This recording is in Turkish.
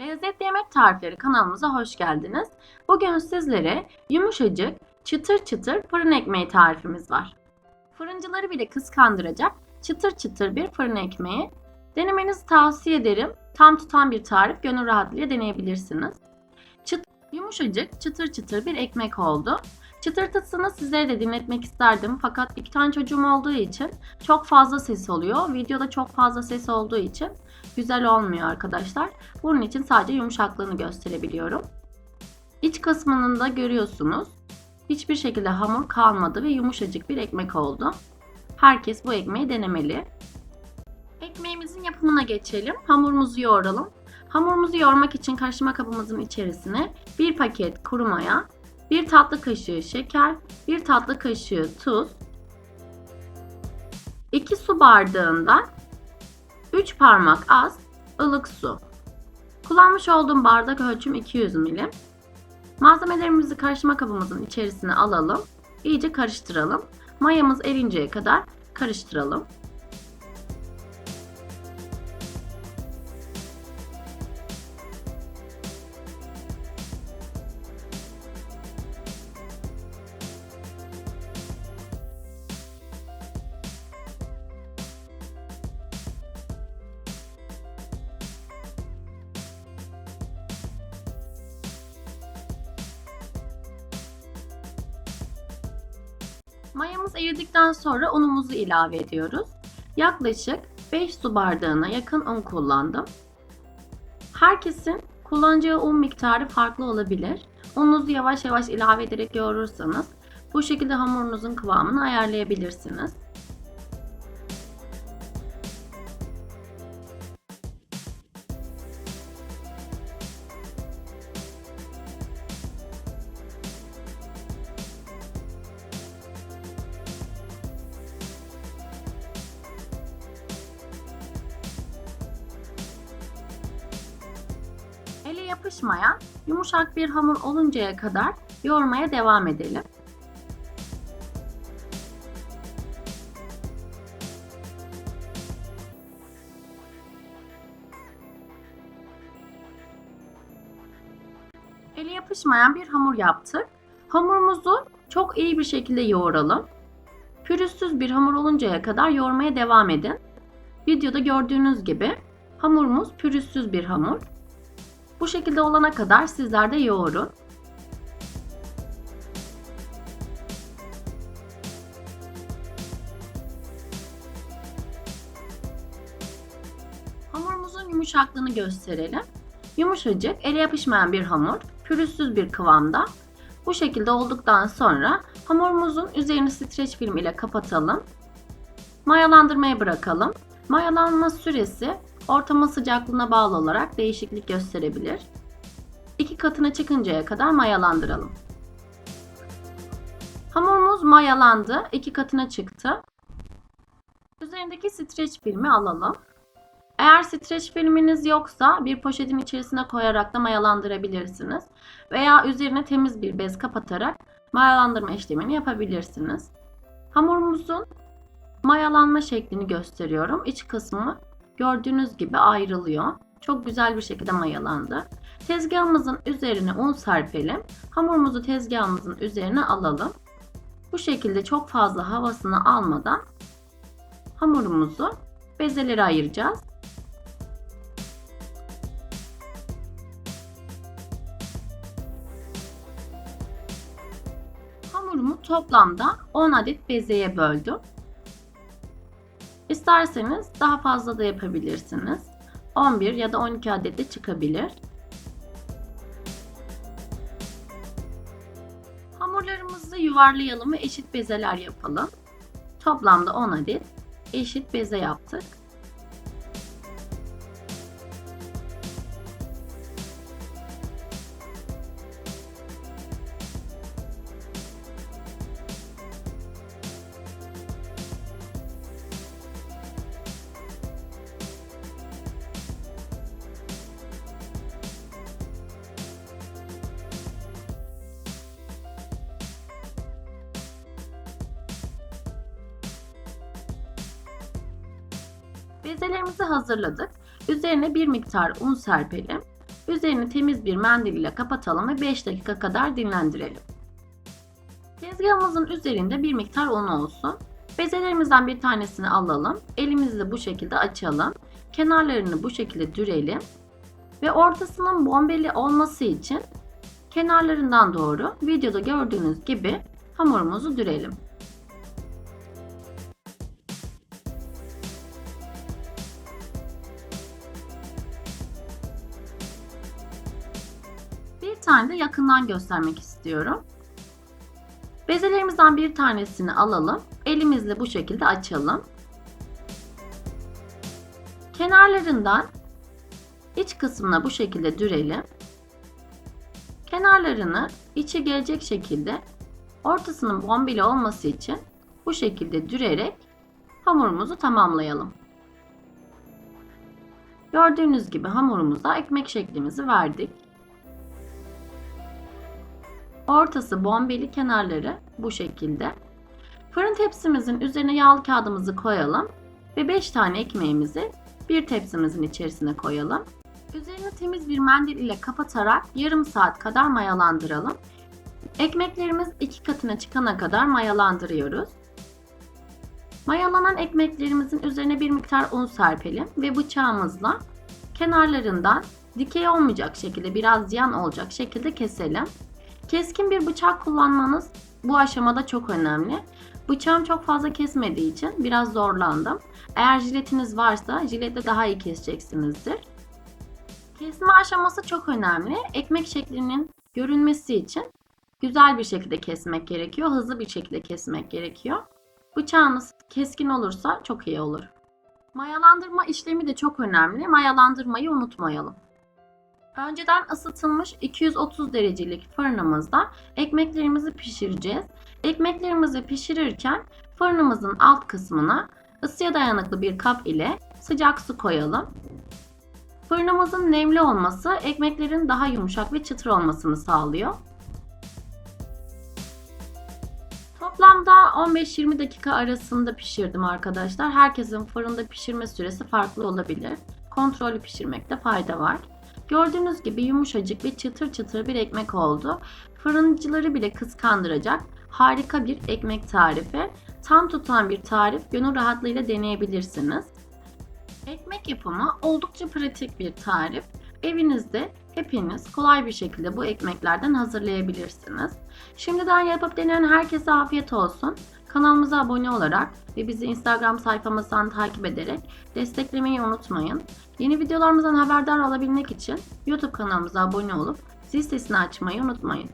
Lezzetli Yemek Tarifleri kanalımıza hoş geldiniz. Bugün sizlere yumuşacık, çıtır çıtır fırın ekmeği tarifimiz var. Fırıncıları bile kıskandıracak çıtır çıtır bir fırın ekmeği. Denemenizi tavsiye ederim. Tam tutan bir tarif, gönül rahatlığıyla deneyebilirsiniz. Çıt, yumuşacık, çıtır çıtır bir ekmek oldu. Çıtırtısını sizlere de dinletmek isterdim fakat iki tane çocuğum olduğu için çok fazla ses oluyor. Videoda çok fazla ses olduğu için güzel olmuyor arkadaşlar. Bunun için sadece yumuşaklığını gösterebiliyorum. İç kısmını da görüyorsunuz. Hiçbir şekilde hamur kalmadı ve yumuşacık bir ekmek oldu. Herkes bu ekmeği denemeli. Ekmeğimizin yapımına geçelim. Hamurumuzu yoğuralım. Hamurumuzu yoğurmak için karıştırma kabımızın içerisine bir paket kuru maya, bir tatlı kaşığı şeker, bir tatlı kaşığı tuz, 2 su bardağından 3 parmak az ılık su. Kullanmış olduğum bardak ölçüm 200 milim. Malzemelerimizi karıştırma kabımızın içerisine alalım. İyice karıştıralım. Mayamız erinceye kadar karıştıralım. Mayamız eridikten sonra unumuzu ilave ediyoruz. Yaklaşık 5 su bardağına yakın un kullandım. Herkesin kullanacağı un miktarı farklı olabilir. Ununuzu yavaş yavaş ilave ederek yoğurursanız bu şekilde hamurunuzun kıvamını ayarlayabilirsiniz. Ele yapışmayan yumuşak bir hamur oluncaya kadar yoğurmaya devam edelim. Ele yapışmayan bir hamur yaptık. Hamurumuzu çok iyi bir şekilde yoğuralım. Pürüzsüz bir hamur oluncaya kadar yoğurmaya devam edin. Videoda gördüğünüz gibi hamurumuz pürüzsüz bir hamur. Bu şekilde olana kadar sizler de yoğurun. Hamurumuzun yumuşaklığını gösterelim. Yumuşacık, ele yapışmayan bir hamur, pürüzsüz bir kıvamda. Bu şekilde olduktan sonra hamurumuzun üzerini streç film ile kapatalım. Mayalandırmaya bırakalım. Mayalanma süresi ortama sıcaklığına bağlı olarak değişiklik gösterebilir. İki katına çıkıncaya kadar mayalandıralım. Hamurumuz mayalandı, iki katına çıktı. Üzerindeki streç filmi alalım. Eğer streç filminiz yoksa bir poşetin içerisine koyarak da mayalandırabilirsiniz. Veya üzerine temiz bir bez kapatarak mayalandırma işlemini yapabilirsiniz. Hamurumuzun mayalanma şeklini gösteriyorum. İç kısmı gördüğünüz gibi ayrılıyor. Çok güzel bir şekilde mayalandı. Tezgahımızın üzerine un serpelim. Hamurumuzu tezgahımızın üzerine alalım. Bu şekilde çok fazla havasını almadan hamurumuzu bezelere ayıracağız. Hamurumu toplamda 10 adet bezeye böldüm. İsterseniz daha fazla da yapabilirsiniz. 11 ya da 12 adet de çıkabilir. Hamurlarımızı yuvarlayalım ve eşit bezeler yapalım. Toplamda 10 adet eşit beze yaptık. Bezelerimizi hazırladık. Üzerine bir miktar un serpelim. Üzerini temiz bir mendil ile kapatalım ve 5 dakika kadar dinlendirelim. Tezgahımızın üzerinde bir miktar un olsun. Bezelerimizden bir tanesini alalım. Elimizle bu şekilde açalım. Kenarlarını bu şekilde dürelim. Ve ortasının bombeli olması için kenarlarından doğru videoda gördüğünüz gibi hamurumuzu dürelim. Tane de yakından göstermek istiyorum. Bezelerimizden bir tanesini alalım. Elimizle bu şekilde açalım. Kenarlarından iç kısmına bu şekilde dürelim. Kenarlarını içe gelecek şekilde ortasının bombeli olması için bu şekilde dürerek hamurumuzu tamamlayalım. Gördüğünüz gibi hamurumuza ekmek şeklimizi verdik. Ortası bombeli kenarları bu şekilde. Fırın tepsimizin üzerine yağlı kağıdımızı koyalım ve 5 tane ekmeğimizi bir tepsimizin içerisine koyalım. Üzerini temiz bir mendil ile kapatarak yarım saat kadar mayalandıralım. Ekmeklerimiz iki katına çıkana kadar mayalandırıyoruz. Mayalanan ekmeklerimizin üzerine bir miktar un serpelim ve bıçağımızla kenarlarından dikey olmayacak şekilde biraz yan olacak şekilde keselim. Keskin bir bıçak kullanmanız bu aşamada çok önemli. Bıçağım çok fazla kesmediği için biraz zorlandım. Eğer jiletiniz varsa jiletle daha iyi keseceksinizdir. Kesme aşaması çok önemli. Ekmek şeklinin görünmesi için güzel bir şekilde kesmek gerekiyor. Hızlı bir şekilde kesmek gerekiyor. Bıçağınız keskin olursa çok iyi olur. Mayalandırma işlemi de çok önemli. Mayalandırmayı unutmayalım. Önceden ısıtılmış 230 derecelik fırınımızda ekmeklerimizi pişireceğiz. Ekmeklerimizi pişirirken fırınımızın alt kısmına ısıya dayanıklı bir kap ile sıcak su koyalım. Fırınımızın nemli olması ekmeklerin daha yumuşak ve çıtır olmasını sağlıyor. Toplamda 15-20 dakika arasında pişirdim arkadaşlar. Herkesin fırında pişirme süresi farklı olabilir. Kontrollü pişirmekte fayda var. Gördüğünüz gibi yumuşacık ve çıtır çıtır bir ekmek oldu. Fırıncıları bile kıskandıracak harika bir ekmek tarifi. Tam tutan bir tarif gönül rahatlığıyla deneyebilirsiniz. Ekmek yapımı oldukça pratik bir tarif. Evinizde hepiniz kolay bir şekilde bu ekmeklerden hazırlayabilirsiniz. Şimdiden yapıp deneyen herkese afiyet olsun. Kanalımıza abone olarak ve bizi Instagram sayfamızdan takip ederek desteklemeyi unutmayın. Yeni videolarımızdan haberdar olabilmek için YouTube kanalımıza abone olup zil sesini açmayı unutmayın.